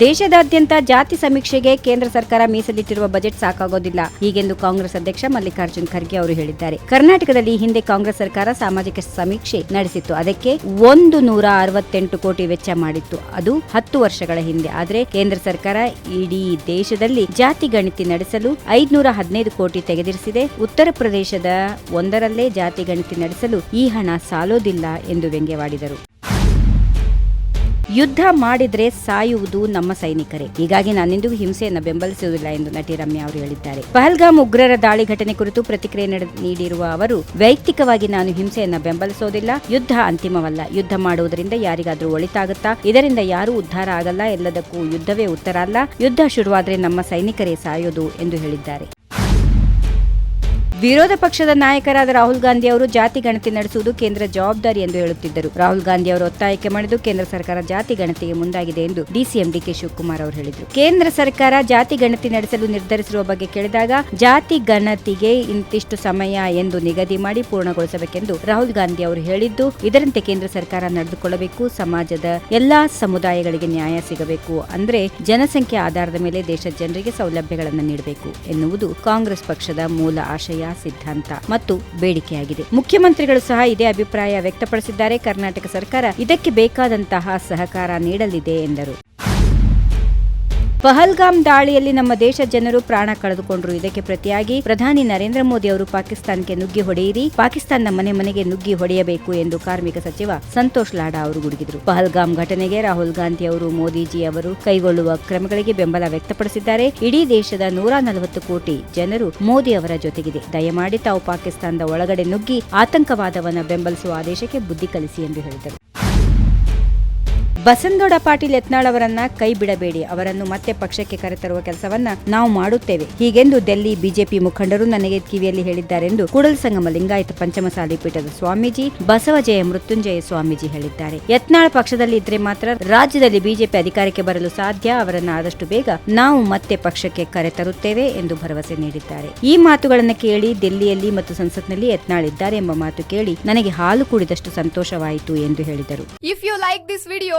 ದೇಶದಾದ್ಯಂತ ಜಾತಿ ಸಮೀಕ್ಷೆಗೆ ಕೇಂದ್ರ ಸರ್ಕಾರ ಮೀಸಲಿಟ್ಟಿರುವ ಬಜೆಟ್ ಸಾಕಾಗೋದಿಲ್ಲ. ಹೀಗೆಂದು ಕಾಂಗ್ರೆಸ್ ಅಧ್ಯಕ್ಷ ಮಲ್ಲಿಕಾರ್ಜುನ್ ಖರ್ಗೆ ಅವರು ಹೇಳಿದ್ದಾರೆ. ಕರ್ನಾಟಕದಲ್ಲಿ ಹಿಂದೆ ಕಾಂಗ್ರೆಸ್ ಸರ್ಕಾರ ಸಾಮಾಜಿಕ ಸಮೀಕ್ಷೆ ನಡೆಸಿತ್ತು. ಅದಕ್ಕೆ ಒಂದು ನೂರ ಅರವತ್ತೆಂಟು ಕೋಟಿ ವೆಚ್ಚ ಮಾಡಿತ್ತು. ಅದು ಹತ್ತು ವರ್ಷಗಳ ಹಿಂದೆ. ಆದರೆ ಕೇಂದ್ರ ಸರ್ಕಾರ ಇಡೀ ದೇಶದಲ್ಲಿ ಜಾತಿ ಗಣತಿ ನಡೆಸಲು ಐದ್ನೂರ ಹದಿನೈದು ಕೋಟಿ ತೆಗೆದಿರಿಸಿದೆ. ಉತ್ತರ ಪ್ರದೇಶದ ಒಂದರಲ್ಲೇ ಜಾತಿ ಗಣತಿ ನಡೆಸಲು ಈ ಹಣ ಸಾಲೋದಿಲ್ಲ ಎಂದು ವ್ಯಂಗ್ಯವಾಡಿದರು. ಯುದ್ಧ ಮಾಡಿದ್ರೆ ಸಾಯುವುದು ನಮ್ಮ ಸೈನಿಕರೇ. ಹೀಗಾಗಿ ನಾನೆಂದಿಗೂ ಹಿಂಸೆಯನ್ನು ಬೆಂಬಲಿಸುವುದಿಲ್ಲ ಎಂದು ನಟಿ ರಮ್ಯಾ ಅವರು ಹೇಳಿದ್ದಾರೆ. ಪಹಲ್ಗಾಮ್ ಉಗ್ರರ ದಾಳಿ ಘಟನೆ ಕುರಿತು ಪ್ರತಿಕ್ರಿಯೆ ನಡೆ- ನೀಡಿರುವ ಅವರು, ವೈಯಕ್ತಿಕವಾಗಿ ನಾನು ಹಿಂಸೆಯನ್ನು ಬೆಂಬಲಿಸೋದಿಲ್ಲ. ಯುದ್ಧ ಅಂತಿಮವಲ್ಲ. ಯುದ್ಧ ಮಾಡುವುದರಿಂದ ಯಾರಿಗಾದರೂ ಒಳಿತಾಗುತ್ತಾ? ಇದರಿಂದ ಯಾರೂ ಉದ್ಧಾರ ಆಗಲ್ಲ. ಎಲ್ಲದಕ್ಕೂ ಯುದ್ಧವೇ ಉತ್ತರ ಅಲ್ಲ. ಯುದ್ಧ ಶುರುವಾದ್ರೆ ನಮ್ಮ ಸೈನಿಕರೇ ಸಾಯೋದು ಎಂದು ಹೇಳಿದ್ದಾರೆ. ವಿರೋಧ ಪಕ್ಷದ ನಾಯಕರಾದ ರಾಹುಲ್ ಗಾಂಧಿ ಅವರು ಜಾತಿ ಗಣತಿ ನಡೆಸುವುದು ಕೇಂದ್ರ ಜವಾಬ್ದಾರಿ ಎಂದು ಹೇಳುತ್ತಿದ್ದರು. ರಾಹುಲ್ ಗಾಂಧಿ ಅವರು ಒತ್ತಾಯಕ್ಕೆ ಮಾಡಿದ್ದು ಕೇಂದ್ರ ಸರ್ಕಾರ ಜಾತಿ ಗಣತಿಗೆ ಮುಂದಾಗಿದೆ ಎಂದು ಡಿಸಿಎಂ ಡಿಕೆ ಶಿವಕುಮಾರ್ ಅವರು ಹೇಳಿದರು. ಕೇಂದ್ರ ಸರ್ಕಾರ ಜಾತಿ ಗಣತಿ ನಡೆಸಲು ನಿರ್ಧರಿಸಿರುವ ಬಗ್ಗೆ ಕೇಳಿದಾಗ ಜಾತಿ ಗಣತಿಗೆ ಇಂತಿಷ್ಟು ಸಮಯ ಎಂದು ನಿಗದಿ ಮಾಡಿ ಪೂರ್ಣಗೊಳಿಸಬೇಕೆಂದು ರಾಹುಲ್ ಗಾಂಧಿ ಅವರು ಹೇಳಿದ್ದು, ಇದರಂತೆ ಕೇಂದ್ರ ಸರ್ಕಾರ ನಡೆದುಕೊಳ್ಳಬೇಕು, ಸಮಾಜದ ಎಲ್ಲಾ ಸಮುದಾಯಗಳಿಗೆ ನ್ಯಾಯ ಸಿಗಬೇಕು ಅಂದ್ರೆ ಜನಸಂಖ್ಯೆ ಆಧಾರದ ಮೇಲೆ ದೇಶದ ಜನರಿಗೆ ಸೌಲಭ್ಯಗಳನ್ನು ನೀಡಬೇಕು ಎನ್ನುವುದು ಕಾಂಗ್ರೆಸ್ ಪಕ್ಷದ ಮೂಲ ಆಶಯ. ಸಿದ್ಧಾಂತ ಮತ್ತು ಬೇಡಿಕೆಯಾಗಿದೆ. ಮುಖ್ಯಮಂತ್ರಿಗಳು ಸಹ ಇದೇ ಅಭಿಪ್ರಾಯ ವ್ಯಕ್ತಪಡಿಸಿದ್ದಾರೆ. ಕರ್ನಾಟಕ ಸರ್ಕಾರ ಇದಕ್ಕೆ ಬೇಕಾದಂತಹ ಸಹಕಾರ ನೀಡಲಿದೆ ಎಂದರು. ಪಹಲ್ಗಾಮ್ ದಾಳಿಯಲ್ಲಿ ನಮ್ಮ ದೇಶ ಜನರು ಪ್ರಾಣ ಕಳೆದುಕೊಂಡರು. ಇದಕ್ಕೆ ಪ್ರತಿಯಾಗಿ ಪ್ರಧಾನಿ ನರೇಂದ್ರ ಮೋದಿ ಅವರು ಪಾಕಿಸ್ತಾನಕ್ಕೆ ನುಗ್ಗಿ ಹೊಡೆಯಿರಿ, ಪಾಕಿಸ್ತಾನದ ಮನೆ ಮನೆಗೆ ನುಗ್ಗಿ ಹೊಡೆಯಬೇಕು ಎಂದು ಕಾರ್ಮಿಕ ಸಚಿವ ಸಂತೋಷ್ ಲಾಡಾ ಅವರು ಗುಡುಗಿದರು. ಪಹಲ್ಗಾಮ್ ಘಟನೆಗೆ ರಾಹುಲ್ ಗಾಂಧಿ ಅವರು ಮೋದಿಜಿ ಅವರು ಕೈಗೊಳ್ಳುವ ಕ್ರಮಗಳಿಗೆ ಬೆಂಬಲ ವ್ಯಕ್ತಪಡಿಸಿದ್ದಾರೆ. ಇಡೀ ದೇಶದ ನೂರ ನಲವತ್ತು ಕೋಟಿ ಜನರು ಮೋದಿ ಅವರ ಜೊತೆಗಿದೆ. ದಯಮಾಡಿ ತಾವು ಪಾಕಿಸ್ತಾನದ ಒಳಗಡೆ ನುಗ್ಗಿ ಆತಂಕವಾದವನ್ನು ಬೆಂಬಲಿಸುವ ಆದೇಶಕ್ಕೆ ಬುದ್ಧಿ ಕಲಿಸಿ ಎಂದು ಹೇಳಿದರು. ಬಸಂದೋಡ ಪಾಟೀಲ್ ಯತ್ನಾಳ್ ಅವರನ್ನ ಕೈ ಬಿಡಬೇಡಿ. ಅವರನ್ನು ಮತ್ತೆ ಪಕ್ಷಕ್ಕೆ ಕರೆತರುವ ಕೆಲಸವನ್ನ ನಾವು ಮಾಡುತ್ತೇವೆ. ಹೀಗೆಂದು ಡೆಲ್ಲಿ ಬಿಜೆಪಿ ಮುಖಂಡರು ನನಗೆ ಕಿವಿಯಲ್ಲಿ ಹೇಳಿದ್ದಾರೆಂದು ಕೂಡಲ ಸಂಗಮ ಲಿಂಗಾಯತ ಪಂಚಮಸಾಲಿ ಪೀಠದ ಸ್ವಾಮೀಜಿ ಬಸವಜಯ ಮೃತ್ಯುಂಜಯ ಸ್ವಾಮೀಜಿ ಹೇಳಿದ್ದಾರೆ. ಯತ್ನಾಳ್ ಪಕ್ಷದಲ್ಲಿ ಇದ್ರೆ ಮಾತ್ರ ರಾಜ್ಯದಲ್ಲಿ ಬಿಜೆಪಿ ಅಧಿಕಾರಕ್ಕೆ ಬರಲು ಸಾಧ್ಯ. ಅವರನ್ನ ಆದಷ್ಟು ಬೇಗ ನಾವು ಮತ್ತೆ ಪಕ್ಷಕ್ಕೆ ಕರೆತರುತ್ತೇವೆ ಎಂದು ಭರವಸೆ ನೀಡಿದ್ದಾರೆ. ಈ ಮಾತುಗಳನ್ನು ಕೇಳಿ ದಿಲ್ಲಿಯಲ್ಲಿ ಮತ್ತು ಸಂಸತ್ನಲ್ಲಿ ಯತ್ನಾಳ್ ಇದ್ದಾರೆ ಎಂಬ ಮಾತು ಕೇಳಿ ನನಗೆ ಹಾಲು ಕೂಡಿದಷ್ಟು ಸಂತೋಷವಾಯಿತು ಎಂದು ಹೇಳಿದರು. If you like this video